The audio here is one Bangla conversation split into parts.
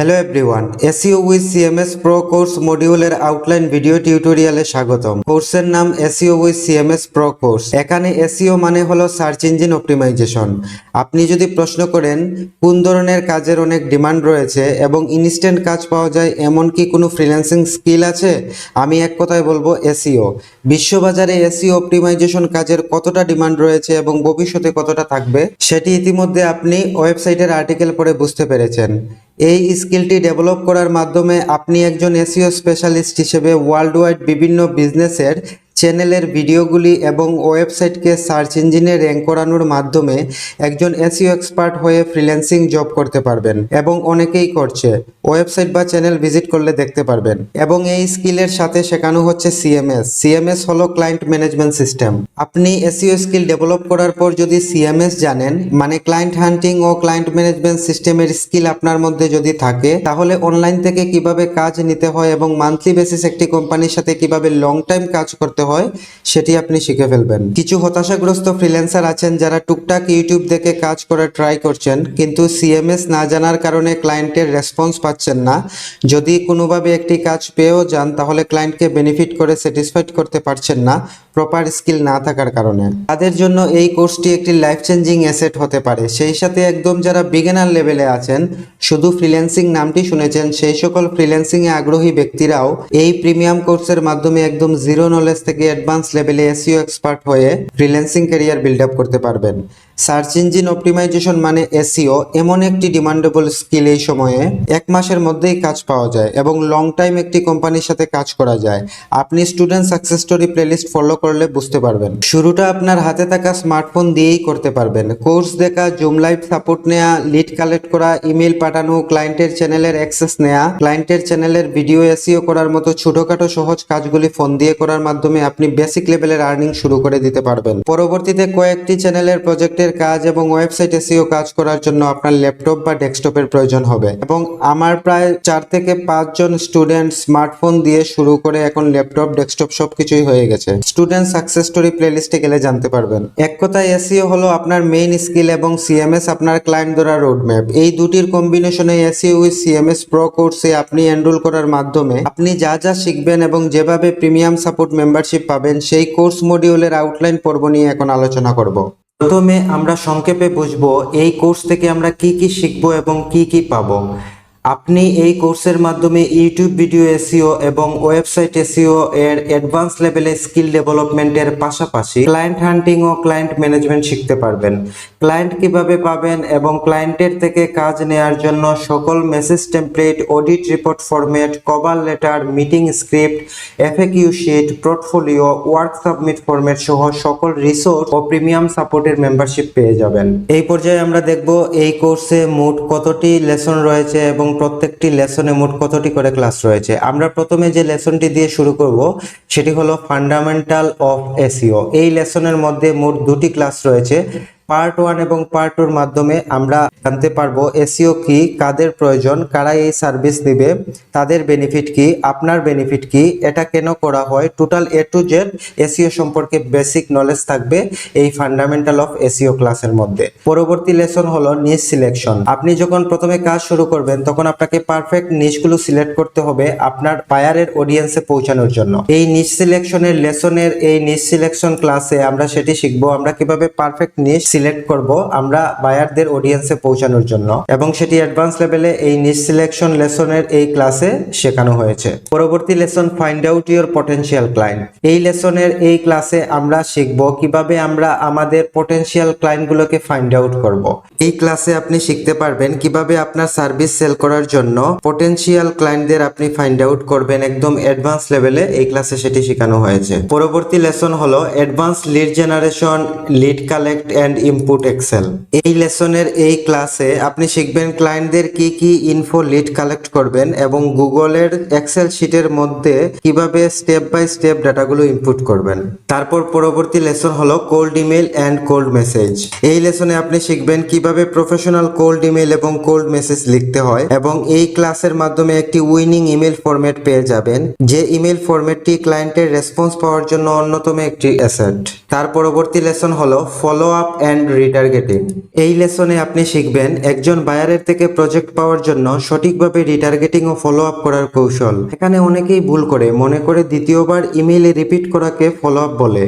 Hello everyone SEO with CMS pro course মডিউলের আউটলাইন ভিডিও টিউটোরিয়ালে স্বাগতম। কোর্সের নাম SEO with CMS pro course এখানে এসইও মানে হলো সার্চ ইঞ্জিন অপটিমাইজেশন আপনি যদি প্রশ্ন করেন, কোন ধরনের কাজের অনেক ডিমান্ড রয়েছে এবং ইনস্ট্যান্ট কাজ পাওয়া যায়, এমন কি কোনো ফ্রিল্যান্সিং স্কিল আছে? আমি এক কথায় বলব এসইও বিশ্ববাজারে এসইও অপটিমাইজেশন কাজের কতটা ডিমান্ড রয়েছে এবং ভবিষ্যতে কতটা থাকবে, সেটি ইতিমধ্যে আপনি ওয়েবসাইটের আর্টিকেল পড়ে বুঝতে পেরেছেন। এই স্কিলটি ডেভেলপ করার মাধ্যমে আপনি একজন এসিও স্পেশালিস্ট হিসেবে ওয়ার্ল্ড ওয়াইড বিভিন্ন বিজনেসের চ্যানেলের ভিডিওগুলি এবং ওয়েবসাইটকে সার্চ ইঞ্জিনে র্যাঙ্ক করানোর মাধ্যমে একজন এসইও এক্সপার্ট হয়ে ফ্রিল্যান্সিং জব করতে পারবেন এবং অনেকেই করছে। ওয়েবসাইট বা চ্যানেল ভিজিট করলে দেখতে পারবেন। এবং এই স্কিলের সাথে শেখানো হচ্ছে সিএমএস। সিএমএস হলো ক্লায়েন্ট ম্যানেজমেন্ট সিস্টেম। আপনি এসইও স্কিল ডেভেলপ করার পর যদি সিএমএস জানেন মানে ক্লায়েন্ট হান্টিং ও ক্লায়েন্ট ম্যানেজমেন্ট সিস্টেমের স্কিল আপনার মধ্যে যদি থাকে, তাহলে অনলাইন থেকে কীভাবে কাজ নিতে হয় এবং মান্থলি বেসিস একটি কোম্পানির সাথে কীভাবে লং টাইম কাজ করতে হয়, সেটি আপনি শিখে ফেলবেন। কিছু হতাশাগ্রস্ত ফ্রিল্যান্সার আছেন যারা টুকটাক ইউটিউব দেখে কাজ করে ট্রাই করছেন, কিন্তু সিএমএস না জানার কারণে ক্লায়েন্টের রেসপন্স পাচ্ছেন না। যদি কোনোভাবে একটি কাজ পেয়েও যান, তাহলে ক্লায়েন্টকে বেনিফিট করে স্যাটিসফাইড করতে পারছেন না। প্রপার স্কিল না থাকার কারণে। তাদের জন্য এই কোর্সটি একটি লাইফ চেঞ্জিং অ্যাসেট হতে পারে। সেই সাথে একদম যারা বিগিনার লেভেলে আছেন, শুধু ফ্রিল্যান্সিং নামটি শুনেছেন, সেই সকল ফ্রিল্যান্সিং এ আগ্রহী ব্যক্তিরাও এই প্রিমিয়াম কোর্সের মাধ্যমে একদম জিরো নলেজ থেকে অ্যাডভান্স লেভেলে এসইও এক্সপার্ট হয়ে ফ্রিল্যান্সিং ক্যারিয়ার বিল্ড আপ করতে পারবেন। সার্চ ইঞ্জিন অপটিমাইজেশন মানে এসইও এমন একটি ডিমান্ডেবল স্কিল এই সময়ে এক মাসের মধ্যেই কাজ পাওয়া যায় এবং লং টাইম একটি কোম্পানির সাথে কাজ করা যায়। আপনি student success story playlist follow করলে বুঝতে পারবেন। শুরুটা আপনার হাতে থাকা স্মার্টফোন দিয়েই করতে পারবেন। কোর্স দেখা, জুম লাইভ সাপোর্ট নেওয়া লিড কালেক্ট করা ইমেল পাঠানো, ক্লায়েন্টের চ্যানেলের অ্যাক্সেস নেওয়া ক্লায়েন্টের চ্যানেলের ভিডিও এসইও করার মতো ছোটখাটো সহজ কাজগুলি ফোন দিয়ে করার মাধ্যমে আপনি বেসিক লেভেলের আর্নিং শুরু করে দিতে পারবেন। পরবর্তীতে কয়েকটি চ্যানেলের প্রজেক্টের কাজ এবং ওয়েবসাইট এসইও কাজ করার জন্য আপনার ল্যাপটপ বা ডেস্কটপের প্রয়োজন হবে। এবং আমার প্রায় চার থেকে পাঁচজন স্টুডেন্ট স্মার্টফোন দিয়ে শুরু করে এখন ল্যাপটপ ডেস্কটপ সবকিছুই হয়ে গেছে। স্টুডেন্ট সাকসেস স্টোরি প্লেলিস্টে গেলে জানতে পারবেন। এক কথায় এসিও হলো আপনার মেইন স্কিল এবং সিএমএস আপনার ক্লায়েন্ট ধরা রোডম্যাপ এই দুটির কম্বিনেশনে এসইও উইথ সিএমএস প্রো কোর্সে আপনি এনরোল করার মাধ্যমে আপনি যা যা শিখবেন এবং যেভাবে প্রিমিয়াম সাপোর্ট মেম্বারশিপ পাবেন, সেই কোর্স মডিউলের আউটলাইন পর্ব নিয়ে এখন আলোচনা করব। প্রথমে আমরা সংক্ষেপে বুঝব এই কোর্স থেকে আমরা কি কি শিখব এবং কি কি পাবো। আপনি এই কোর্সের মাধ্যমে ইউটিউব ভিডিও এসিও এবং ওয়েবসাইট এসিও এর অ্যাডভান্স লেভেলে স্কিল ডেভেলপমেন্টের পাশাপাশি ক্লায়েন্ট হান্টিং ও ক্লায়েন্ট ম্যানেজমেন্ট শিখতে পারবেন। ক্লায়েন্ট কীভাবে পাবেন এবং ক্লায়েন্টের থেকে কাজ নেয়ার জন্য সকল message template, audit report format, cover letter, meeting script, FAQ sheet, portfolio, work submit format সহ সকল রিসোর্স ও প্রিমিয়াম সাপোর্টের মেম্বারশিপ পেয়ে যাবেন। এই পর্যায়ে আমরা দেখব এই কোর্সে মোট কতটি লেসন রয়েছে এবং প্রত্যেকটি লেসনে মোট কতটি করে ক্লাস রয়েছে? আমরা প্রথমে যে লেসনটি দিয়ে শুরু করব, সেটি হলো ফান্ডামেন্টাল অফ এসিও এই লেসনের মধ্যে মোট দুটি ক্লাস রয়েছে। পার্ট ওয়ান এবং পার্ট টুর মাধ্যমে আমরা জানতে পারব এসইও কি, কাদের প্রয়োজন, কারা এই সার্ভিস দিবে তাদের বেনিফিট কি, আপনার বেনিফিট কি, এটা কেন করা হয়, total A to Z SEO সম্পর্কে বেসিক নলেজ থাকবে এই ফান্ডামেন্টাল অফ এসইও ক্লাসের মধ্যে। পরবর্তী লেসন হলো নিচ সিলেকশন আপনি যখন প্রথমে কাজ শুরু করবেন, তখন আপনাকে পারফেক্ট নিচগুলো সিলেক্ট করতে হবে আপনার বায়ারের অডিয়েন্সে পৌঁছানোর জন্য। এই নিচ সিলেকশনের লেসনের, এই নিচ সিলেকশন ক্লাসে আমরা সেটি শিখব। আমরা কীভাবে পারফেক্ট নিচ সিলেক্ট করব আমরা বায়ারদের অডিয়েন্সে পৌঁছানোর জন্য এবং সেটি অ্যাডভান্স লেভেলে এই নিচ সিলেকশন লেসনের এই ক্লাসে শেখানো হয়েছে। পরবর্তী lesson find out your potential client এই লেসনের এই ক্লাসে আমরা শিখব কীভাবে আমরা আমাদের পটেনশিয়াল ক্লায়েন্টগুলোকে ফাইন্ড আউট করব। এই ক্লাসে আপনি শিখতে পারবেন কীভাবে আপনার সার্ভিস সেল করার জন্য পটেনশিয়াল ক্লায়েন্টদের আপনি ফাইন্ড আউট করবেন একদম অ্যাডভান্স লেভেলে এই ক্লাসে সেটি শেখানো হয়েছে। পরবর্তী লেসন হলো advance lead generation lead collect and input Excel. এই লেসনের এই ক্লাসে আপনি শিখবেন ক্লায়েন্টদের কি কি ইনফো লিড কালেক্ট করবেন এবং গুগলের এক্সেল শিটের মধ্যে কীভাবে স্টেপ বাই স্টেপ ডাটাগুলো ইনপুট করবেন। তারপর পরবর্তী লেসন হলো cold email and cold message এই লেসনে আপনি শিখবেন কীভাবে প্রফেশনাল কোল্ড ইমেল এবং কোল্ড মেসেজ লিখতে হয় এবং এই ক্লাসের মাধ্যমে একটি উইনিং ইমেল ফরম্যাট পেয়ে যাবেন। যে ইমেল ফরম্যাটটি ক্লায়েন্টের রেসপন্স পাওয়ার জন্য অন্যতম একটি অ্যাসেট তার পরবর্তী লেসন হলো follow up and and retargeting এই লেসনে আপনি শিখবেন একজন বায়ারের থেকে প্রজেক্ট পাওয়ার জন্য সঠিকভাবে রিটার্গেটিং ও ফলো আপ করার কৌশল। এখানে অনেকেই ভুল করে, মনে করে দ্বিতীয়বার ইমেইলে রিপিট করাকে ফলো আপ বলে,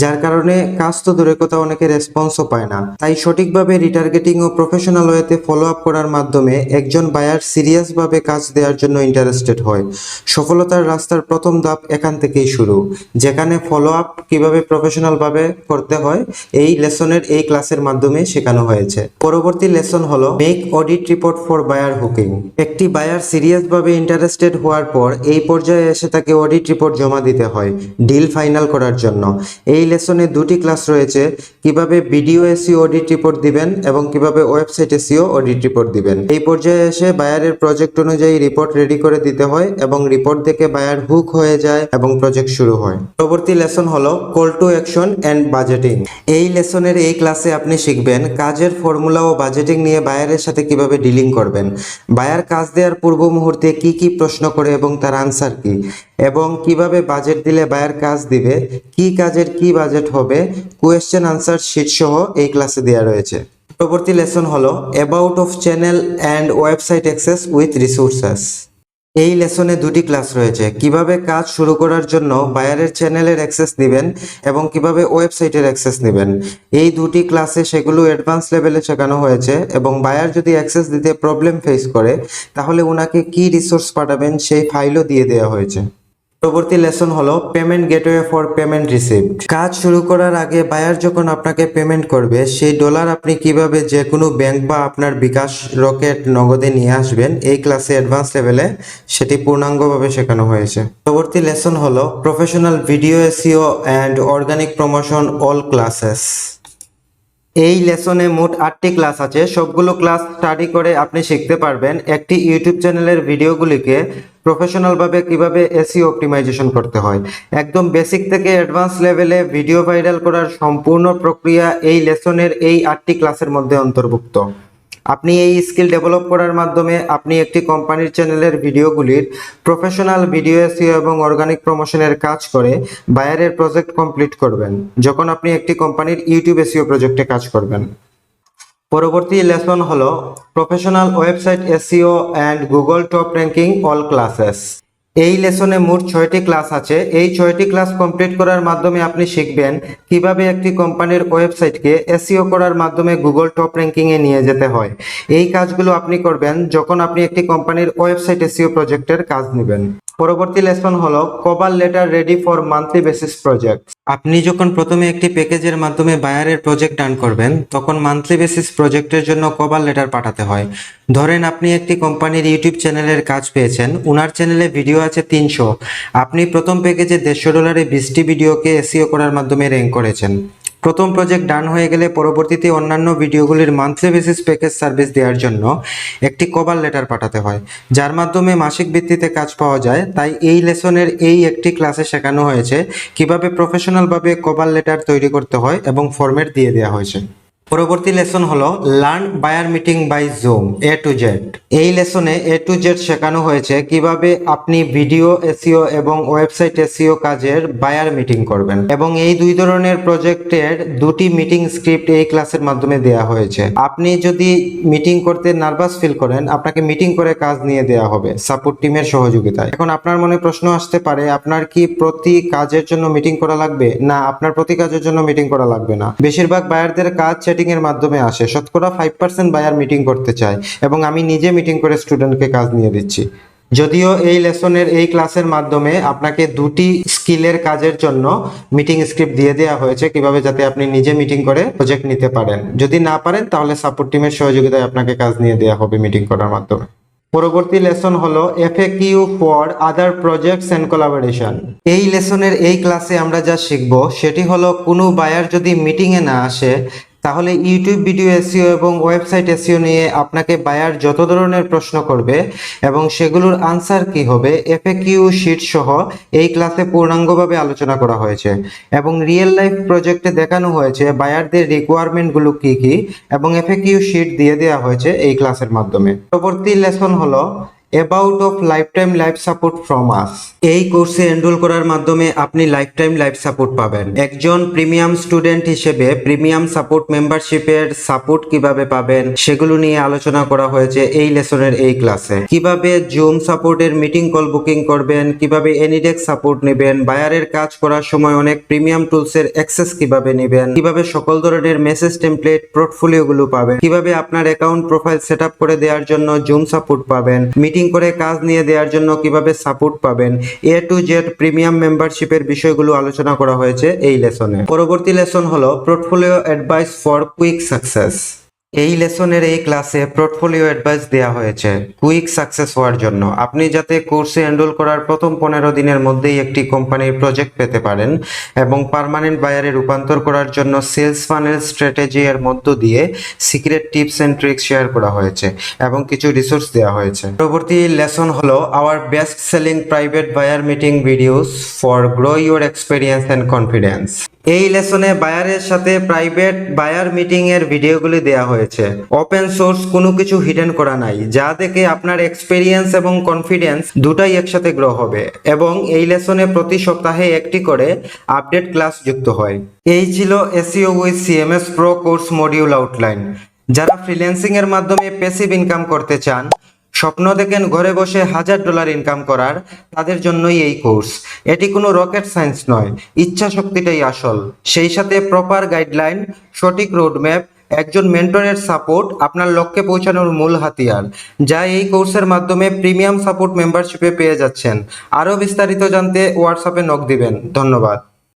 যার কারণে কাজ তো দূরের কথা, অনেকে রেসপন্সও পায় না। তাই সঠিকভাবে রিটার্গেটিং ও প্রফেশনাল ওয়েতে ফলো আপ করার মাধ্যমে একজন বায়ার সিরিয়াসভাবে কাজ দেওয়ার জন্য ইন্টারেস্টেড হয়। সফলতার রাস্তার প্রথম ধাপ এখান থেকেই শুরু। যেখানে ফলো আপ কীভাবে প্রফেশনাল ভাবে করতে হয়, এই লেসনের এই ক্লাসের মাধ্যমে শেখানো হয়েছে। পরবর্তী লেসন হলো, make audit report for buyer hooking. একটি বায়ার সিরিয়াস ভাবে ইন্টারেস্টেড হওয়ার পর, এই পর্যায়ে এসে তাকে অডিট রিপোর্ট জমা দিতে হয়, ডিল ফাইনাল করার জন্য। এই লেসনে দুটি ক্লাস রয়েছে, কীভাবে ভিডিও এসিও অডিট রিপোর্ট দিবেন এবং কীভাবে ওয়েবসাইট এসিও অডিট রিপোর্ট দিবেন। এই পর্যায়ে এসে বায়ারের প্রজেক্ট অনুযায়ী রিপোর্ট রেডি করে দিতে হয় এবং রিপোর্ট দেখে বায়ার হুক হয়ে যায় এবং প্রজেক্ট শুরু হয়। পরবর্তী লেসন হলো, call to action and budgeting. এই লেসনের এই ক্লাসে আপনি শিখবেন কাজের ফর্মুলা ও বাজেটিং নিয়ে বায়ারের সাথে কীভাবে ডিলিং করবেন, বায়ার কাজ দেওয়ার পূর্ব মুহূর্তে কি কি প্রশ্ন করে এবং তার আনসার কি, এবং কীভাবে বাজেট দিলে বায়ার কাজ দিবে, কি কাজের কি বাজেট হবে কোয়েশ্চেন আনসার শিট সহ এই ক্লাসে দেওয়া রয়েছে। পরবর্তী লেসন হলো about of channel and website access with resources এই লেসনে দুটি ক্লাস রয়েছে। কীভাবে কাজ শুরু করার জন্য বায়ারের চ্যানেলের অ্যাক্সেস নেবেন এবং কীভাবে ওয়েবসাইটের অ্যাক্সেস নেবেন? এই দুটি ক্লাসে সেগুলো অ্যাডভান্স লেভেলে শেখানো হয়েছে এবং বায়ার যদি অ্যাক্সেস দিতে প্রবলেম ফেস করে, তাহলে ওনাকে কি রিসোর্স পাঠাবেন সেই ফাইলও দিয়ে দেওয়া হয়েছে। পরবর্তী লেসন হলো payment gateway for payment received কাজ শুরু করার আগে বায়ার যখন আপনাকে পেমেন্ট করবে, সেই ডলার আপনি কীভাবে যে কোনো ব্যাংক বা আপনার বিকাশ রকেট নগদে নিয়ে আসবেন, এই ক্লাসে অ্যাডভান্স লেভেলে সেটি পূর্ণাঙ্গভাবে শেখানো হয়েছে। পরবর্তী লেসন হলো professional video SEO and organic promotion all classes. এই লেসনে মোট আটটি ক্লাস আছে। সবগুলো ক্লাস স্টাডি করে আপনি শিখতে পারবেন। একটি ইউটিউব চ্যানেলের ভিডিওগুলিকে প্রফেশনালভাবে কীভাবে এসি অপটিমাইজেশন করতে হয়। একদম বেসিক থেকে অ্যাডভান্স লেভেলে ভিডিও ভাইরাল করার সম্পূর্ণ প্রক্রিয়া এই লেসনের এই আটটি ক্লাসের মধ্যে অন্তর্ভুক্ত। আপনি এই স্কিল ডেভেলপ করার মাধ্যমে আপনি একটি কোম্পানির চ্যানেলের ভিডিওগুলির প্রফেশনাল ভিডিও এসিও এবং অর্গানিক প্রমোশনের কাজ করে বায়ারের প্রজেক্ট কমপ্লিট করবেন, যখন আপনি একটি কোম্পানির ইউটিউব এসিও প্রজেক্টে কাজ করবেন। পরবর্তী লেসন হলো professional website SEO and Google top ranking all classes এই লেসনে মোট ছয়টি ক্লাস আছে। এই ছয়টি ক্লাস কমপ্লিট করার মাধ্যমে আপনি শিখবেন কীভাবে একটি কোম্পানির ওয়েবসাইটকে এসিও করার মাধ্যমে গুগল টপ র্যাঙ্কিংয়ে নিয়ে যেতে হয়। এই কাজগুলো আপনি করবেন যখন আপনি একটি কোম্পানির ওয়েবসাইট এসিও প্রজেক্টের কাজ নেবেন। পরবর্তী লেসন হলো, cover letter ready for monthly basis project আপনি যখন প্রথমে একটি প্যাকেজের মাধ্যমে বায়ারের প্রজেক্ট ডান করবেন, তখন মান্থলি বেসিস প্রজেক্টের জন্য কভার লেটার পাঠাতে হয়। ধরেন আপনি একটি কোম্পানির ইউটিউব চ্যানেলের কাজ পেয়েছেন, উনার চ্যানেলে ভিডিও আছে তিনশো। আপনি প্রথম প্যাকেজে দেড়শো ডলারে বিশটি ভিডিওকে এসিও করার মাধ্যমে র্যাঙ্ক করেছেন। প্রথম প্রজেক্ট ডান হয়ে গেলে পরবর্তীতে অন্যান্য ভিডিওগুলির মান্থলি বেসিস প্যাকেজ সার্ভিস দেওয়ার জন্য একটি কভার লেটার পাঠাতে হয়, যার মাধ্যমে মাসিক ভিত্তিতে কাজ পাওয়া যায়। তাই এই লেসনের এই একটি ক্লাসে শেখানো হয়েছে, কীভাবে প্রফেশনালভাবে কভার লেটার তৈরি করতে হয় এবং ফরম্যাট দিয়ে দেওয়া হয়েছে। পরবর্তী লেসন হলো learn buyer meeting by zoom A to Z এই লেসনে এ টু জেড শেখানো হয়েছে কীভাবে আপনি ভিডিও এসিও এবং ওয়েবসাইট এসিও কাজের বায়ার মিটিং করবেন এবং এই দুই ধরনের প্রজেক্টের দুটি মিটিং স্ক্রিপ্ট এই ক্লাসের মাধ্যমে দেওয়া হয়েছে। আপনি যদি মিটিং করতে নার্ভাস ফিল করেন, আপনাকে মিটিং করে কাজ নিয়ে দেওয়া হবে সাপোর্ট টিমের সহযোগিতায়। এখন আপনার মনে প্রশ্ন আসতে পারে, আপনার কি প্রতি কাজের জন্য মিটিং করা লাগবে? না, আপনার প্রতি কাজের জন্য মিটিং করা লাগবে না। বেশিরভাগ বায়ারদের কাজ এর মাধ্যমে আসে। শতকরা ফাইভ পার্সেন্ট বায়ার মিটিং করতে চায় এবং আমি নিজে মিটিং করে স্টুডেন্টকে কাজ নিয়ে দিচ্ছি। যদিও এই লেসনের, এই ক্লাসের মাধ্যমে আপনাকে দুটি স্কিলের কাজের জন্য মিটিং স্ক্রিপ্ট দিয়ে দেওয়া হয়েছে, কীভাবে যাতে আপনি নিজে মিটিং করে প্রজেক্ট নিতে পারেন। যদি না পারেন, তাহলে সাপোর্ট টিমের সহযোগিতায় আপনাকে কাজ নিয়ে দেওয়া হবে মিটিং করার মাধ্যমে। পরবর্তী লেসন হলো FAQ for other projects and collaboration এই লেসনের, এই ক্লাসে আমরা যা শিখব, সেটি হলো কোনো বায়ার যদি মিটিংয়ে না আসে তাহলে ইউটিউব ভিডিও এসিও এবং ওয়েবসাইট এসিও নিয়ে আপনাকে বায়ার যত ধরনের প্রশ্ন করবে এবং সেগুলোর আনসার কি হবে এফএ কিউ শিট সহ এই ক্লাসে পূর্ণাঙ্গভাবে আলোচনা করা হয়েছে এবং রিয়েল লাইফ প্রজেক্টে দেখানো হয়েছে বায়ারদের রিকোয়ারমেন্টগুলো কি কি এবং এফএকিউ শিট দিয়ে দেওয়া হয়েছে এই ক্লাসের মাধ্যমে। পরবর্তী লেসন হলো about of life time life support from us এই কোর্সে এনরোল করার মাধ্যমে আপনি লাইফ টাইম লাইফ সাপোর্ট পাবেন। একজন প্রিমিয়াম স্টুডেন্ট হিসেবে প্রিমিয়াম সাপোর্ট মেম্বারশিপের সাপোর্ট কীভাবে পাবেন, সেগুলো নিয়ে আলোচনা করা হয়েছে এই লেসনের এই ক্লাসে কীভাবে জুম সাপোর্টের মিটিং কল বুকিং করবেন, কীভাবে এনিডেক্স সাপোর্ট নেবেন বায়ারের কাজ করার সময় অনেক প্রিমিয়াম টুলসের অ্যাক্সেস কীভাবে নেবেন, কীভাবে সকল ধরনের মেসেজ টেমপ্লেট পোর্টফোলিও গুলো পাবেন, কীভাবে আপনার অ্যাকাউন্ট প্রোফাইল সেট করে দেওয়ার জন্য জুম সাপোর্ট পাবেন মিটিং করে কাজ নিয়ে দেওয়ার জন্য কীভাবে সাপোর্ট পাবেন? এ টু জেড প্রিমিয়াম মেম্বারশিপের বিষয়গুলো আলোচনা করা হয়েছে এই লেসনে পরবর্তী লেসন হলো portfolio advice for quick success এই লেসনের এই ক্লাসে পোর্টফোলিও অ্যাডভাইস দেওয়া হয়েছে। কুইক সাকসেস হওয়ার জন্য। আপনি যাতে কোর্সে এনরোল করার প্রথম পনেরো দিনের মধ্যেই একটি কোম্পানির প্রজেক্ট পেতে পারেন এবং পার্মানেন্ট বায়ারে রূপান্তর করার জন্য সেলস ফানেল স্ট্র্যাটেজি এর মধ্য দিয়ে secret tips and tricks share করা হয়েছে এবং কিছু রিসোর্স দেওয়া হয়েছে। পরবর্তী লেসন হলো our best selling private buyer meeting videos for grow your experience and confidence. এই লেসনে বায়ারের সাথে প্রাইভেট বায়ার মিটিং এর ভিডিওগুলি দেওয়া হয়েছে। ওপেন সোর্স কোনো কিছু হিডেন করা নাই, যা দেখে আপনার এক্সপেরিয়েন্স এবং কনফিডেন্স দুটাই একসাথে গ্রো হবে এবং এই লেসনে প্রতি সপ্তাহে একটি করে আপডেট ক্লাস যুক্ত হয়। এই ছিল SEO with CMS pro course module outline যারা ফ্রিল্যান্সিং এর মাধ্যমে প্যাসিভ ইনকাম করতে চান স্বপ্ন দেখেন ঘরে বসে হাজার ডলার ইনকাম করার, তাদের জন্যই এই কোর্স। এটি কোনো রকেট সায়েন্স নয় ইচ্ছা শক্তিটাই আসল। সেই সাথে প্রপার গাইডলাইন, সঠিক রোডম্যাপ, একজন মেন্টরের সাপোর্ট, আপনার লক্ষ্যে পৌঁছানোর মূল হাতিয়ার, যা এই কোর্সের মাধ্যমে প্রিমিয়াম সাপোর্ট মেম্বারশিপে পেয়ে যাচ্ছেন। আরও বিস্তারিত জানতে হোয়াটসঅ্যাপে নক দিবেন। ধন্যবাদ।